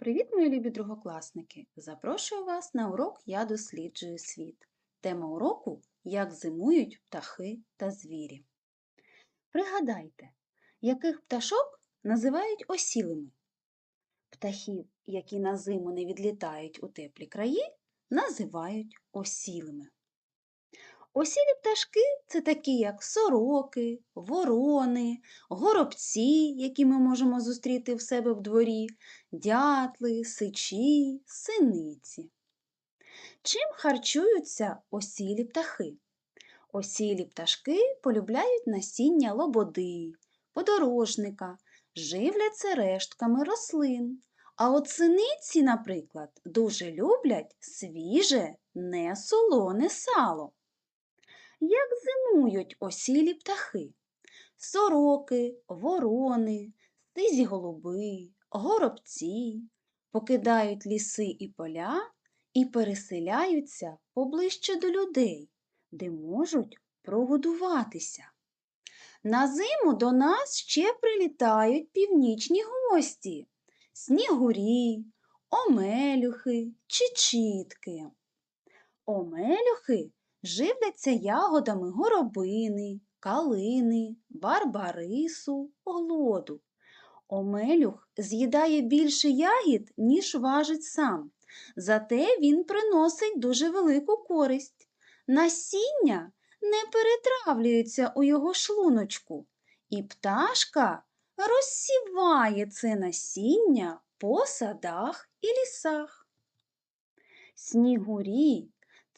Привіт, мої любі другокласники! Запрошую вас на урок Я досліджую світ. Тема уроку Як зимують птахи та звірі. Пригадайте, яких пташок називають осілими? Птахів, які на зиму не відлітають у теплі краї, називають осілими. Осілі пташки це такі, як сороки, ворони, горобці, які ми можемо зустріти в себе в дворі, дятли, сичі, синиці. Чим харчуються осілі птахи? Осілі пташки полюбляють насіння лободи, подорожника, живляться рештками рослин. А от синиці, наприклад, дуже люблять свіже, несолоне сало. Як зимують осілі птахи? Сороки, ворони, сизі голуби, горобці покидають ліси і поля і переселяються поближче до людей, де можуть прогодуватися. На зиму до нас ще прилітають північні гості снігурі, омелюхи чи чітки. Омелюхи живляться ягодами горобини, калини, барбарису, глоду. Омелюх з'їдає більше ягід, ніж важить сам. Зате він приносить дуже велику користь. Насіння не перетравлюється у його шлуночку, і пташка розсіває це насіння по садах і лісах. Снігурі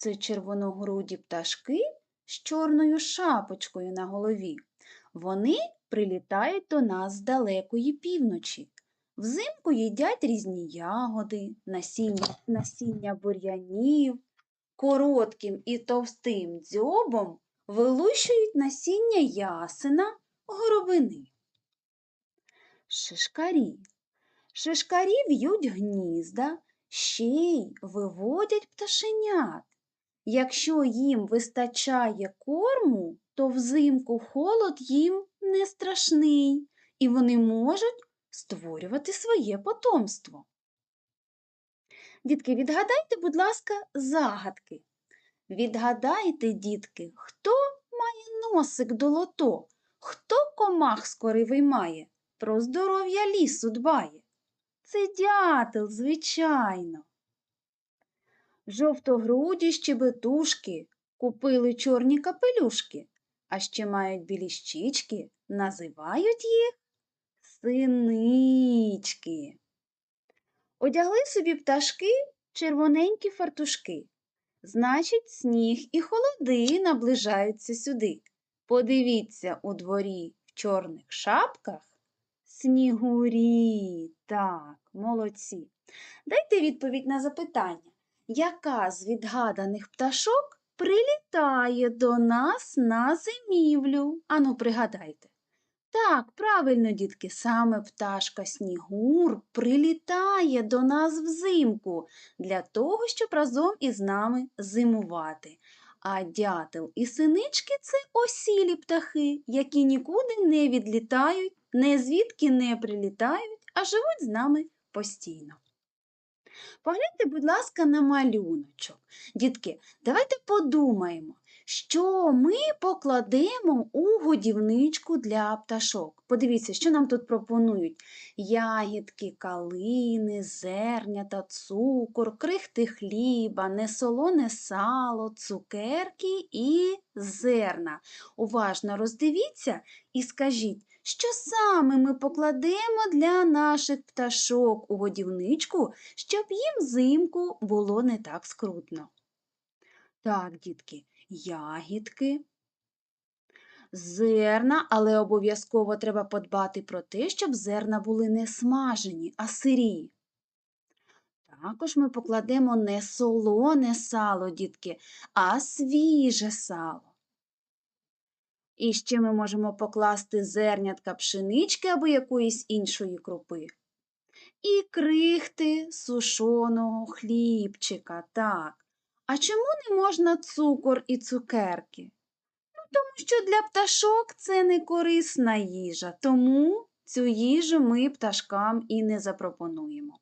це червоногруді пташки з чорною шапочкою на голові. Вони прилітають до нас з далекої півночі. Взимку їдять різні ягоди, насіння, насіння бур'янів, коротким і товстим дзьобом вилущують насіння ясена, горобини. Шишкарі. Шишкарі в'ють гнізда, ще й виводять пташенят. Якщо їм вистачає корму, то взимку холод їм не страшний, і вони можуть створювати своє потомство. Дітки, відгадайте, будь ласка, загадки. Відгадайте, дітки, хто має носик долото, хто комах скорий виймає, про здоров'я лісу дбає. Це дятел, звичайно. Жовтогруді щебетушки купили чорні капелюшки, а ще мають білі щічки, називають їх синички. Одягли собі пташки червоненькі фартушки. Значить, сніг і холоди наближаються сюди. Подивіться у дворі в чорних шапках снігурі. Так, молодці. Дайте відповідь на запитання яка з відгаданих пташок прилітає до нас на зимівлю? Ану, пригадайте. Так, правильно, дітки, саме пташка Снігур прилітає до нас взимку для того, щоб разом із нами зимувати. А дятел і синички це осілі птахи, які нікуди не відлітають, не звідки не прилітають, а живуть з нами постійно. Погляньте, будь ласка, на малюночок. Дітки, давайте подумаємо, що ми покладемо у годівничку для пташок. Подивіться, що нам тут пропонують: ягідки, калини, зернята, цукор, крихти хліба, несолоне сало, цукерки і зерна. Уважно роздивіться і скажіть, що саме ми покладемо для наших пташок у годівничку, щоб їм взимку було не так скрутно. Так, дітки, ягідки, зерна, але обов'язково треба подбати про те, щоб зерна були не смажені, а сирі. Також ми покладемо не солоне сало, дітки, а свіже сало. І ще ми можемо покласти зернятка пшенички або якоїсь іншої крупи. І крихти сушоного хлібчика, так. А чому не можна цукор і цукерки? Ну, Тому що для пташок це не корисна їжа, тому цю їжу ми пташкам і не запропонуємо.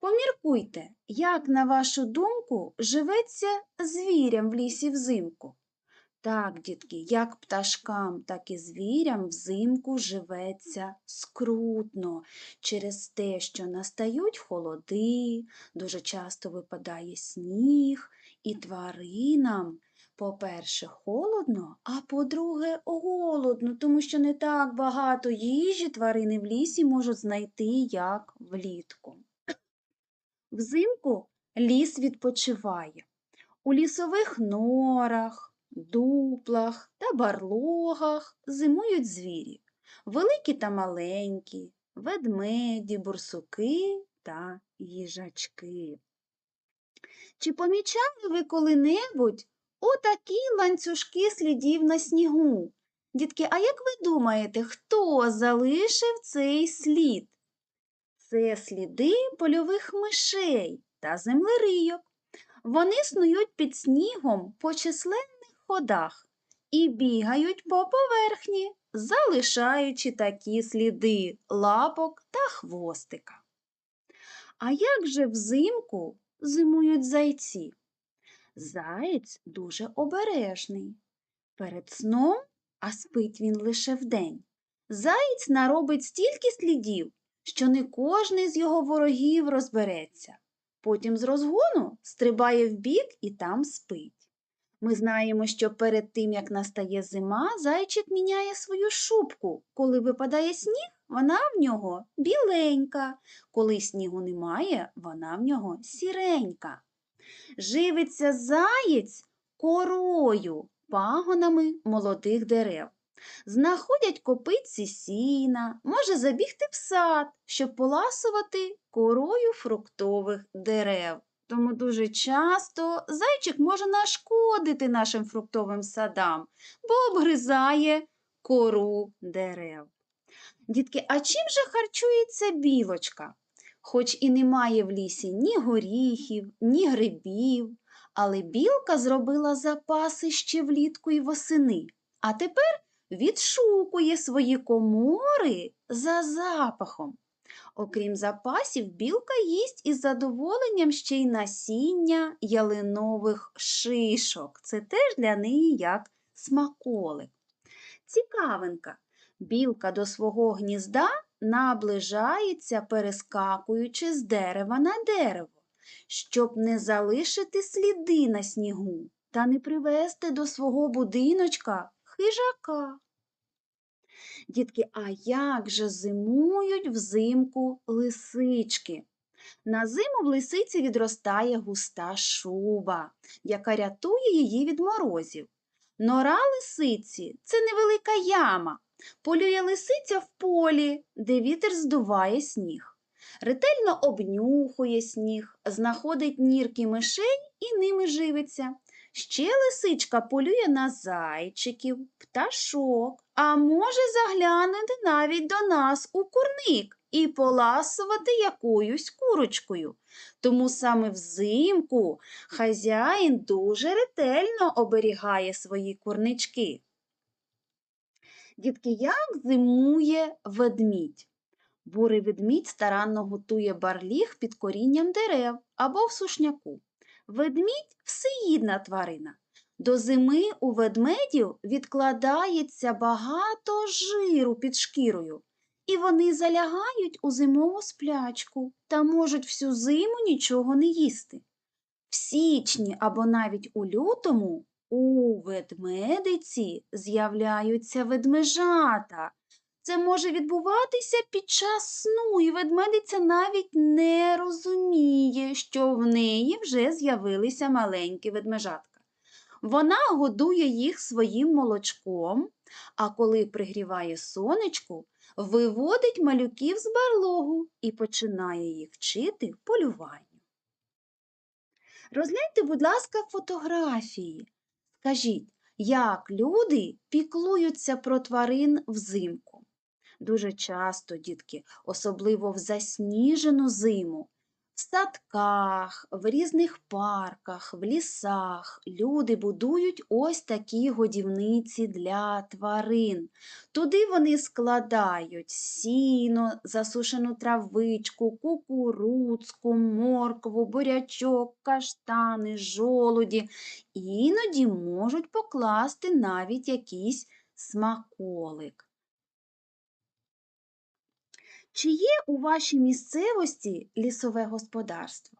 Поміркуйте, як, на вашу думку, живеться звірям в лісі взимку? Так, дітки, як пташкам, так і звірям взимку живеться скрутно через те, що настають холоди, дуже часто випадає сніг, і тваринам, по-перше, холодно, а по-друге, голодно, тому що не так багато їжі тварини в лісі можуть знайти, як влітку. Взимку ліс відпочиває. У лісових норах, дуплах та барлогах зимують звірі, великі та маленькі, ведмеді, бурсуки та їжачки. Чи помічали ви коли-небудь отакі ланцюжки слідів на снігу? Дітки, а як ви думаєте, хто залишив цей слід? Це сліди польових мишей та землерийок. Вони снують під снігом по численних ходах і бігають по поверхні, залишаючи такі сліди лапок та хвостика. А як же взимку зимують зайці? Заєць дуже обережний. Перед сном, а спить він лише вдень. Заєць наробить стільки слідів, що не кожний з його ворогів розбереться. Потім з розгону стрибає вбік і там спить. Ми знаємо, що перед тим, як настає зима, зайчик міняє свою шубку. Коли випадає сніг, вона в нього біленька. Коли снігу немає, вона в нього сіренька. Живиться заєць корою, пагонами молодих дерев. Знаходять копиці сіна, може забігти в сад, щоб поласувати корою фруктових дерев. Тому дуже часто зайчик може нашкодити нашим фруктовим садам, бо обгризає кору дерев. Дітки, а чим же харчується білочка? Хоч і немає в лісі ні горіхів, ні грибів, але білка зробила запаси ще влітку і восени, а тепер відшукує свої комори за запахом. Окрім запасів, білка їсть із задоволенням ще й насіння ялинових шишок. Це теж для неї як смаколик. Цікавинка. Білка до свого гнізда наближається, перескакуючи з дерева на дерево, щоб не залишити сліди на снігу та не привести до свого будиночка хижака. Дітки, а як же зимують взимку лисички? На зиму в лисиці відростає густа шуба, яка рятує її від морозів. Нора лисиці це невелика яма. Полює лисиця в полі, де вітер здуває сніг. Ретельно обнюхує сніг, знаходить нірки мишей і ними живиться. Ще лисичка полює на зайчиків, пташок, а може заглянути навіть до нас у курник і поласувати якоюсь курочкою. Тому саме взимку хазяїн дуже ретельно оберігає свої курнички. Дітки, як зимує ведмідь? Бурий ведмідь старанно готує барліг під корінням дерев або в сушняку. Ведмідь всеїдна тварина. До зими у ведмедів відкладається багато жиру під шкірою, і вони залягають у зимову сплячку та можуть всю зиму нічого не їсти. В січні або навіть у лютому у ведмедиці з'являються ведмежата. Це може відбуватися під час сну, і ведмедиця навіть не розуміє, що в неї вже з'явилися маленькі ведмежатка. Вона годує їх своїм молочком, а коли пригріває сонечку, виводить малюків з барлогу і починає їх вчити полюванню. Розгляньте, будь ласка, фотографії. Скажіть, як люди піклуються про тварин взимку? Дуже часто, дітки, особливо в засніжену зиму, В садках, в різних парках, в лісах люди будують ось такі годівниці для тварин. Туди вони складають сіно, засушену травичку, кукурудзку, моркву, бурячок, каштани, жолуді. Іноді можуть покласти навіть якийсь смаколик. Чи є у вашій місцевості лісове господарство?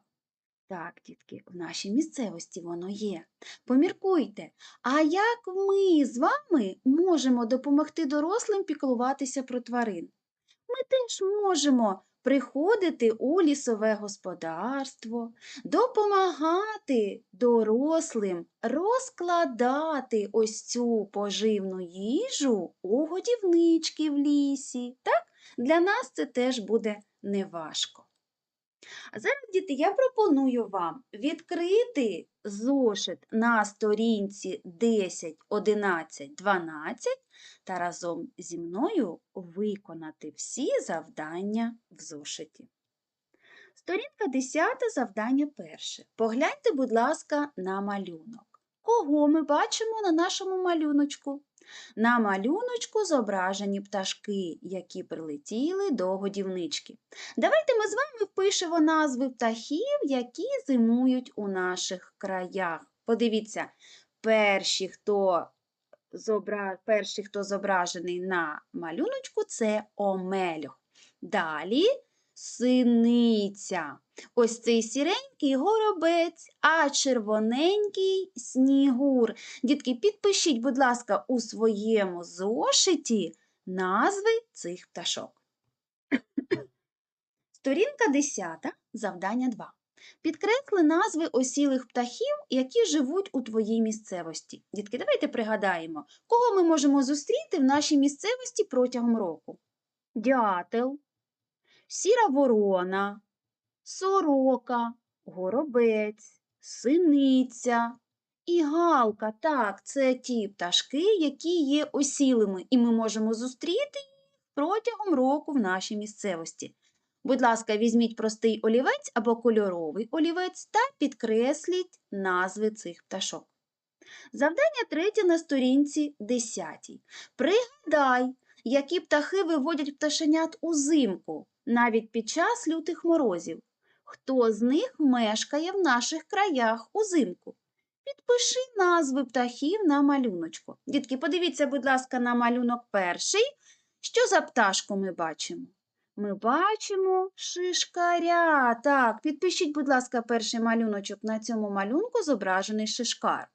Так, дітки, в нашій місцевості воно є. Поміркуйте, а як ми з вами можемо допомогти дорослим піклуватися про тварин? Ми теж можемо приходити у лісове господарство, допомагати дорослим розкладати ось цю поживну їжу у годівнички в лісі. Так? Для нас це теж буде неважко. А зараз, діти, я пропоную вам відкрити зошит на сторінці 10, 11, 12 та разом зі мною виконати всі завдання в зошиті. Сторінка 10, завдання перше. Погляньте, будь ласка, на малюнок. Кого ми бачимо на нашому малюночку? На малюночку зображені пташки, які прилетіли до годівнички. Давайте ми з вами впишемо назви птахів, які зимують у наших краях. Подивіться, перші, хто, зобра... перші, хто зображений на малюночку, це омельох. Далі синиця. Ось цей сіренький горобець, а червоненький снігур. Дітки, підпишіть, будь ласка, у своєму зошиті назви цих пташок. Сторінка 10, завдання 2. Підкресли назви осілих птахів, які живуть у твоїй місцевості. Дітки, давайте пригадаємо, кого ми можемо зустріти в нашій місцевості протягом року. Дятел, сіра ворона, сорока, горобець, синиця і галка. Так, це ті пташки, які є осілими, і ми можемо зустріти їх протягом року в нашій місцевості. Будь ласка, візьміть простий олівець або кольоровий олівець та підкресліть назви цих пташок. Завдання третє на сторінці 10. Пригадай, які птахи виводять пташенят узимку, навіть під час лютих морозів. Хто з них мешкає в наших краях узимку? Підпиши назви птахів на малюночку. Дітки, подивіться, будь ласка, на малюнок перший. Що за пташку ми бачимо? Ми бачимо шишкаря. Так, підпишіть, будь ласка, перший малюночок. На цьому малюнку зображений шишкар.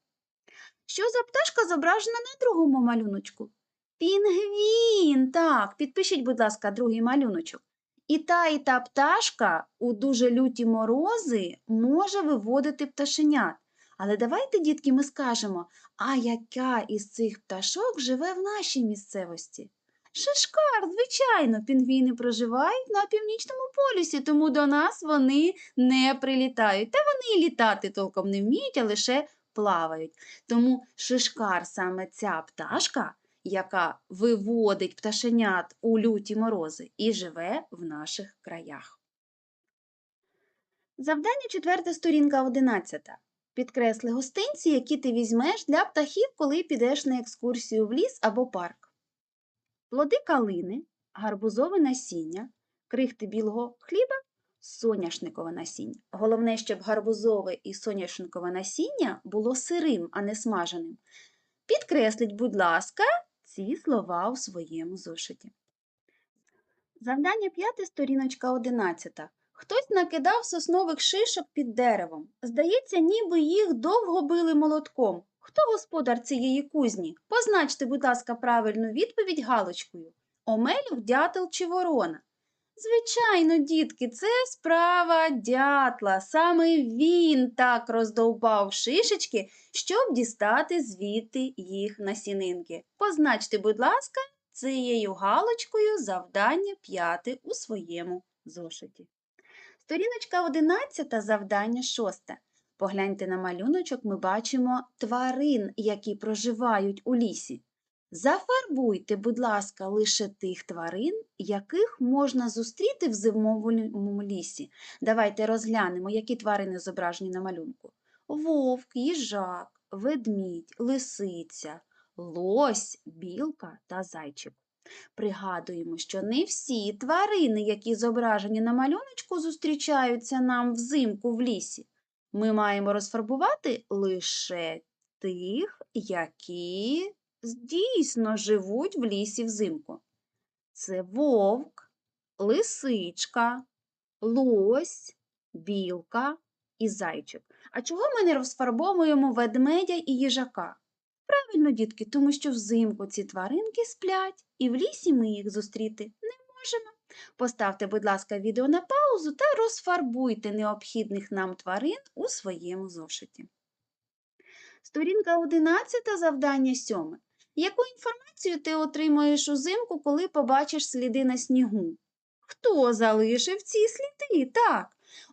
Що за пташка зображена на другому малюночку? Пінгвін. Так, підпишіть, будь ласка, другий малюночок. І та, і та пташка у дуже люті морози може виводити пташенят. Але давайте, дітки, ми скажемо, а яка із цих пташок живе в нашій місцевості? Шишкар, звичайно, пінгвіни проживають на північному полюсі, тому до нас вони не прилітають. Та вони і літати толком не вміють, а лише плавають. Тому шишкар саме ця пташка, яка виводить пташенят у люті морози і живе в наших краях. Завдання четверта сторінка одинадцята. Підкресли гостинці, які ти візьмеш для птахів, коли підеш на екскурсію в ліс або парк. Плоди калини, гарбузове насіння, крихти білого хліба, соняшникове насіння. Головне, щоб гарбузове і соняшникове насіння було сирим, а не смаженим. Підкресліть, будь ласка, ці слова у своєму зошиті. Завдання п'яте, сторіночка одинадцята. Хтось накидав соснових шишок під деревом. Здається, ніби їх довго били молотком. Хто господар цієї кузні? Позначте, будь ласка, правильну відповідь галочкою. Омелюх, дятел чи ворона? Звичайно, дітки, це справа дятла. Саме він так роздовбав шишечки, щоб дістати звідти їх насінинки. Позначте, будь ласка, цією галочкою завдання п'яте у своєму зошиті. Сторіночка 11, завдання 6. Погляньте на малюночок, ми бачимо тварин, які проживають у лісі. Зафарбуйте, будь ласка, лише тих тварин, яких можна зустріти в зимовому лісі. Давайте розглянемо, які тварини зображені на малюнку. Вовк, їжак, ведмідь, лисиця, лось, білка та зайчик. Пригадуємо, що не всі тварини, які зображені на малюночку, зустрічаються нам взимку в лісі. Ми маємо розфарбувати лише тих, які дійсно живуть в лісі взимку. Це вовк, лисичка, лось, білка і зайчик. А чого ми не розфарбовуємо ведмедя і їжака? Правильно, дітки, тому що взимку ці тваринки сплять, і в лісі ми їх зустріти не можемо. Поставте, будь ласка, відео на паузу та розфарбуйте необхідних нам тварин у своєму зошиті. Сторінка 11, завдання 7. Яку інформацію ти отримаєш узимку, коли побачиш сліди на снігу? Хто залишив ці сліди? Так.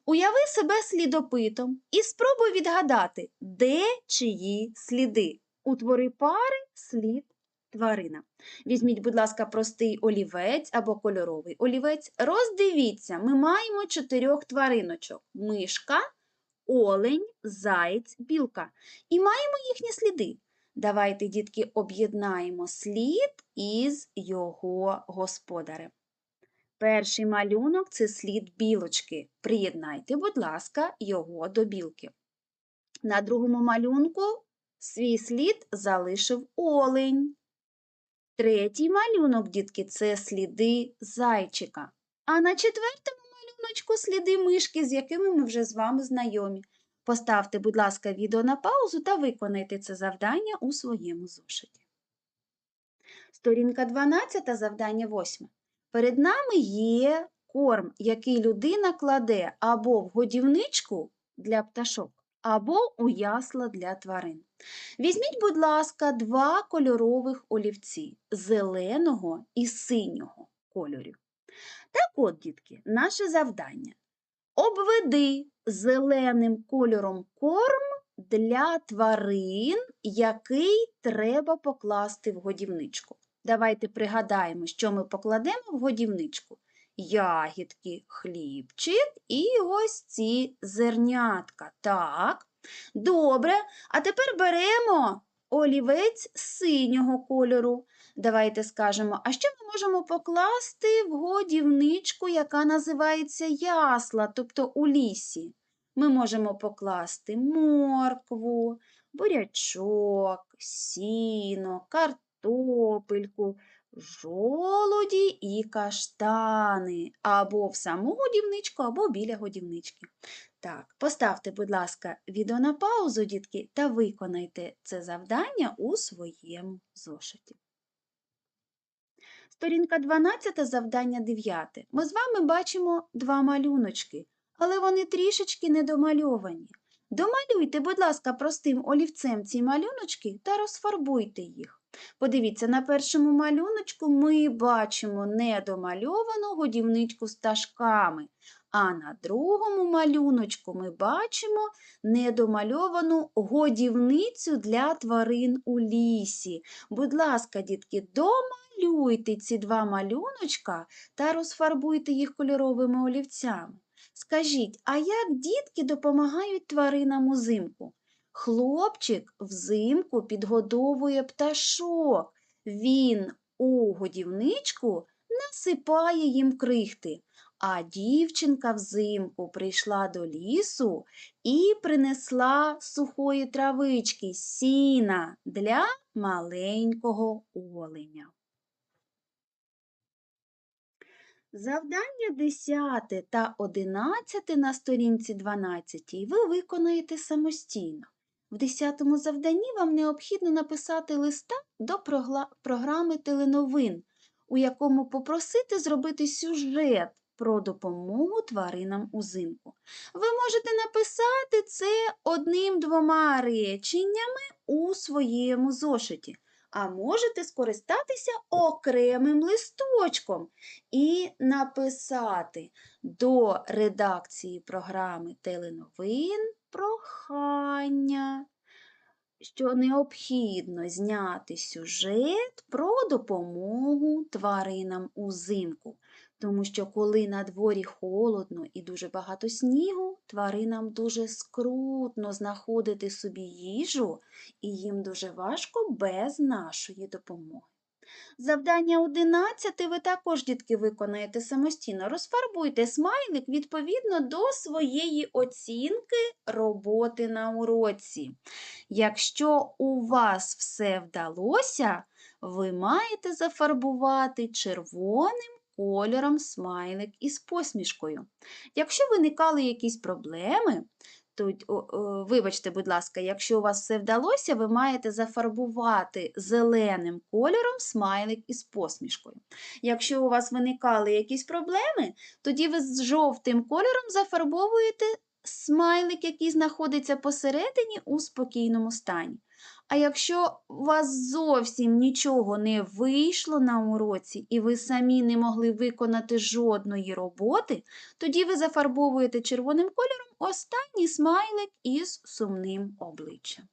Уяви себе слідопитом і спробуй відгадати, де чиї сліди. Утвори пари слід тварина. Візьміть, будь ласка, простий олівець або кольоровий олівець. Роздивіться, ми маємо чотирьох твариночок: мишка, олень, заєць, білка. І маємо їхні сліди. Давайте, дітки, об'єднаємо слід із його господарем. Перший малюнок це слід білочки. Приєднайте, будь ласка, його до білки. На другому малюнку свій слід залишив олень. Третій малюнок, дітки, це сліди зайчика. А на четвертому малюночку сліди мишки, з якими ми вже з вами знайомі. Поставте, будь ласка, відео на паузу та виконайте це завдання у своєму зошиті. Сторінка 12, завдання 8. Перед нами є корм, який людина кладе або в годівничку для пташок, або у ясла для тварин. Візьміть, будь ласка, два кольорових олівці зеленого і синього кольорів. Так от, дітки, наше завдання. Обведи зеленим кольором корм для тварин, який треба покласти в годівничку. Давайте пригадаємо, що ми покладемо в годівничку. Ягідки, хлібчик і ось ці зернятка. Так, добре. А тепер беремо олівець синього кольору. Давайте скажемо, а що ми можемо покласти в годівничку, яка називається ясла, тобто у лісі? Ми можемо покласти моркву, бурячок, сіно, картопельку, жолуді і каштани, або в саму годівничку, або біля годівнички. Так, поставте, будь ласка, відео на паузу, дітки, та виконайте це завдання у своєму зошиті. Сторінка 12, завдання 9. Ми з вами бачимо два малюночки, але вони трішечки недомальовані. Домалюйте, будь ласка, простим олівцем ці малюночки та розфарбуйте їх. Подивіться, на першому малюночку ми бачимо недомальовану годівничку з пташками, а на другому малюночку ми бачимо недомальовану годівницю для тварин у лісі. Будь ласка, дітки, домалюйте ці два малюночка та розфарбуйте їх кольоровими олівцями. Скажіть, а як дітки допомагають тваринам узимку? Хлопчик взимку підгодовує пташок. Він у годівничку насипає їм крихти. А дівчинка взимку прийшла до лісу і принесла сухої травички сіна для маленького оленя. Завдання 10 та 11 на сторінці 12 ви виконаєте самостійно. В 10 завданні вам необхідно написати листа до програми теленовин, у якому попросити зробити сюжет про допомогу тваринам узимку. Ви можете написати це одним-двома реченнями у своєму зошиті а можете скористатися окремим листочком і написати до редакції програми теленовин прохання що необхідно зняти сюжет про допомогу тваринам узимку. Тому що коли на дворі холодно і дуже багато снігу, тваринам дуже скрутно знаходити собі їжу, і їм дуже важко без нашої допомоги. Завдання 11 ви також, дітки, виконаєте самостійно. Розфарбуйте смайлик відповідно до своєї оцінки роботи на уроці. Якщо у вас все вдалося, ви маєте зафарбувати червоним кольором смайлик із посмішкою. Якщо виникали якісь проблеми, то, вибачте, будь ласка, якщо у вас все вдалося, ви маєте зафарбувати зеленим кольором смайлик із посмішкою. Якщо у вас виникали якісь проблеми, тоді ви з жовтим кольором зафарбовуєте смайлик, який знаходиться посередині у спокійному стані. А якщо у вас зовсім нічого не вийшло на уроці, і ви самі не могли виконати жодної роботи, тоді ви зафарбовуєте червоним кольором останній смайлик із сумним обличчям.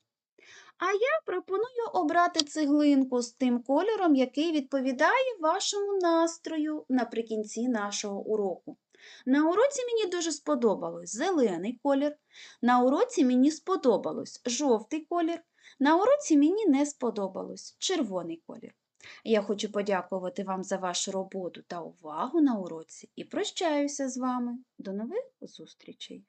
А я пропоную обрати цеглинку з тим кольором, який відповідає вашому настрою наприкінці нашого уроку. На уроці мені дуже сподобалось зелений колір, на уроці мені сподобалось жовтий колір, на уроці мені не сподобалось червоний колір. Я хочу подякувати вам за вашу роботу та увагу на уроці і прощаюся з вами. До нових зустрічей!